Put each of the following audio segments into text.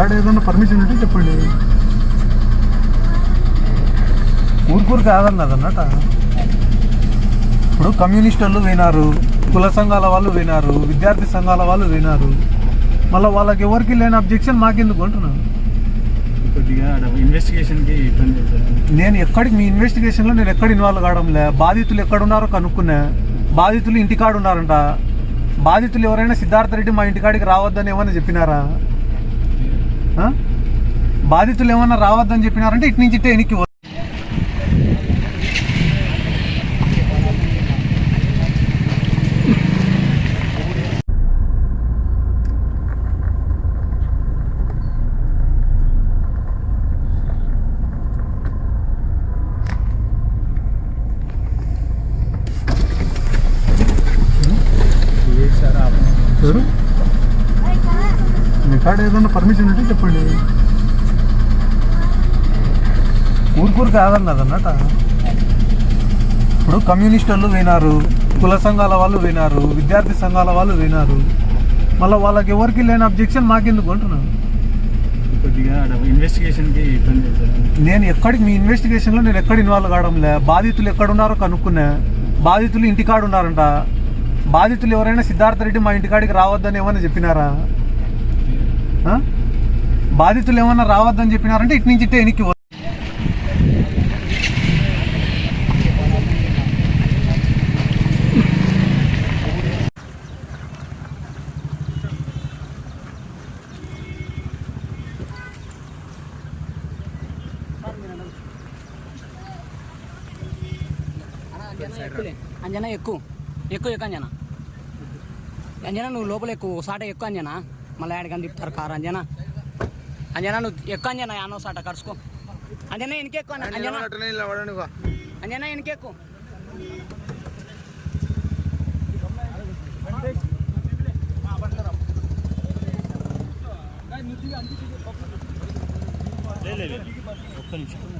ఎవరు మీ కాడ ఏదన్నా పర్మిషన్ ఉంటే చెప్పండి. ఊరుకూరు కాదన్నది అన్నట ఇప్పుడు కమ్యూనిస్ట్ వాళ్ళు వినారు కుల సంఘాల వాళ్ళు వినారు విద్యార్థి సంఘాల వాళ్ళు వినారు మళ్ళీ వాళ్ళకి ఎవరికి లేని అబ్జెక్షన్ మాకెందుకు అంటున్నాను? కొద్దిగా ఇన్వెస్టిగేషన్కి ఇబ్బంది నేను ఎక్కడికి మీ ఇన్వెస్టిగేషన్లో నేను ఎక్కడ ఇన్వాల్వ్ కావడంలే. బాధితులు ఎక్కడున్నారో కనుక్కున్నా. బాధితులు ఇంటికాడ ఉన్నారంట. బాధితులు ఎవరైనా సిద్ధార్థ రెడ్డి మా ఇంటికాడికి రావద్దని ఏమన్నా చెప్పినారా? బాధితులు ఏమన్నా రావద్దని చెప్పినారంటే ఇటు నుంచి ఇట్టే వెనక్కి మీ కాడ ఏదన్నా పర్మిషన్ ఉంటే చెప్పండి. ఊరుకూరు కాదన్నది అన్నట ఇప్పుడు కమ్యూనిస్ట్ వాళ్ళు వినారు కుల సంఘాల వాళ్ళు వినారు విద్యార్థి సంఘాల వాళ్ళు వినారు మళ్ళీ వాళ్ళకి ఎవరికి లేని అబ్జెక్షన్ మాకెందుకు అంటున్నాను కొద్దిగా ఇన్వెస్టిగేషన్కి ఇబ్బంది నేను ఎక్కడికి మీ ఇన్వెస్టిగేషన్లో నేను ఎక్కడ ఇన్వాల్వ్ కావడంలే బాధితులు ఎక్కడున్నారో కనుక్కున్నా. బాధితులు ఇంటికాడ ఉన్నారంట. బాధితులు ఎవరైనా సిద్ధార్థ రెడ్డి మా ఇంటికాడికి రావద్దని ఏమన్నా చెప్పినారా? బాధితులు ఏమన్నా రావద్దని చెప్పినారంటే ఇటు నుంచి ఇట్టే ఎనికి అంజనా ఎక్కువ ఎక్కువ ఎక్కువ అంజనా. అంజనా నువ్వు లోపల ఎక్కువ సాట ఎక్కువ అంజనా? మళ్ళీ ఆడికని తిప్పుతారు కారు? అంజనా? అంజనా నువ్వు ఎక్కువ అంజనా? యానో సాట కడుచుకో అంజనా ఇంకెక్కువ అంజనా. అంజనా ఇంకెక్కువ ఒక్క నిమిషం.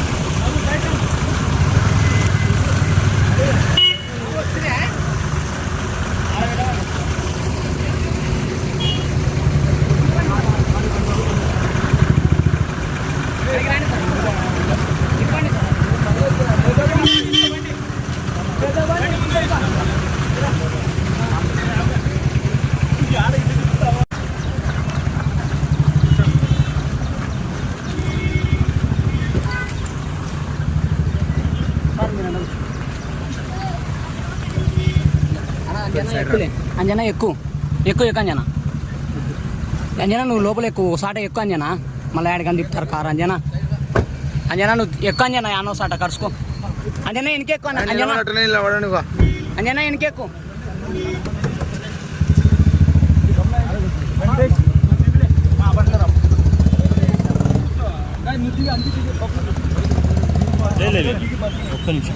అంజనా ఎక్కువ ఎక్కువ ఎక్కువ అంజనా. అంజనా నువ్వు లోపల ఎక్కువ సాట ఎక్కువ అంజనా. మళ్ళీ ఆడికని తిప్పుతారు కారు అంజనా. అంజనా నువ్వు ఎక్కువ అంజనా యానో సాట కడుచుకో అంజనా ఇంకెక్కువ అంజనా. అంజనా లేదు ఒక్క నిమిషం.